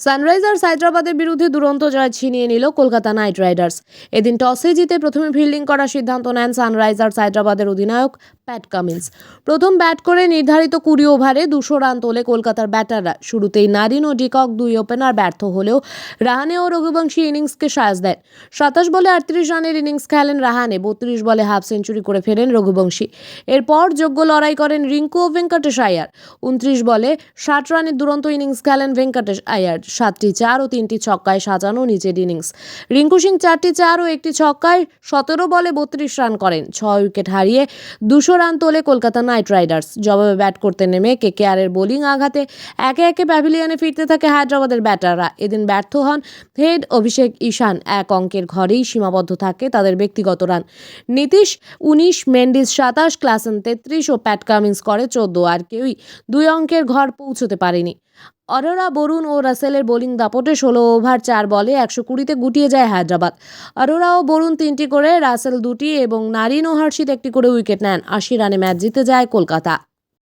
Sunrisers হায়দ্রাবাদের বিরুদ্ধে দুরন্ত জয় ছিনিয়ে নিল কলকাতা নাইট রাইডার্স। এদিন টসে জিতে প্রথমে ফিল্ডিং করার সিদ্ধান্ত নেন সানরাইজার্স হায়দ্রাবাদের অধিনায়ক প্যাট কামিন্স। প্রথম ব্যাট করে নির্ধারিত কুড়ি ওভারে দুশো রান তোলে কলকাতার ব্যাটাররা। শুরুতেই নারিন ও ডিকক দুই ওপেনার ব্যর্থ হলেও রাহানে ও রঘুবংশী ইনিংসকে সাজ দেন। সাতাশ বলে আটত্রিশ রানের ইনিংস খেলেন রাহানে, বত্রিশ বলে হাফ সেঞ্চুরি করে ফেরেন রঘুবংশী। এরপর যোগ্য লড়াই করেন রিঙ্কু ও ভেঙ্কটেশ আয়ার। উনত্রিশ বলে ষাট রানের দুরন্ত ইনিংস খেলেন ভেঙ্কটেশ আয়ার। সাতটি চার ও তিনটি ছক্কায় সাজানো নিজের ইনিংস। রিঙ্কু সিং চারটি চার ও একটি ছক্কায় সতেরো বলে বত্রিশ রান করেন। ছয় উইকেট হারিয়ে দুশো রান তোলে কলকাতা নাইট রাইডার্স। জবাবে ব্যাট করতে নেমে কেকেআরের বোলিং আঘাতে একে একে প্যাভিলিয়নে ফিরতে থাকে হায়দ্রাবাদের ব্যাটাররা। এদিন ব্যর্থ হন হেড অভিষেক ঈশান। এক অঙ্কের ঘরেই সীমাবদ্ধ থাকে তাদের ব্যক্তিগত রান। নীতিশ উনিশ, মেন্ডিস সাতাশ, ক্লাসেন তেত্রিশ ও প্যাট কামিংস করে চোদ্দ। আর কেউই দুই অঙ্কের ঘর পৌঁছতে পারেনি। অরোরা, বরুণ ও রাসেলের বোলিং দাপটে ষোলো ওভার, চার বলে একশো কুড়িতে গুটিয়ে যায় হায়দ্রাবাদ। অরোরা ও বরুণ তিনটি করে, রাসেল দুটি এবং নারিন ও একটি করে উইকেট নেন। আশি রানে ম্যাচ জিতে যায় কলকাতা।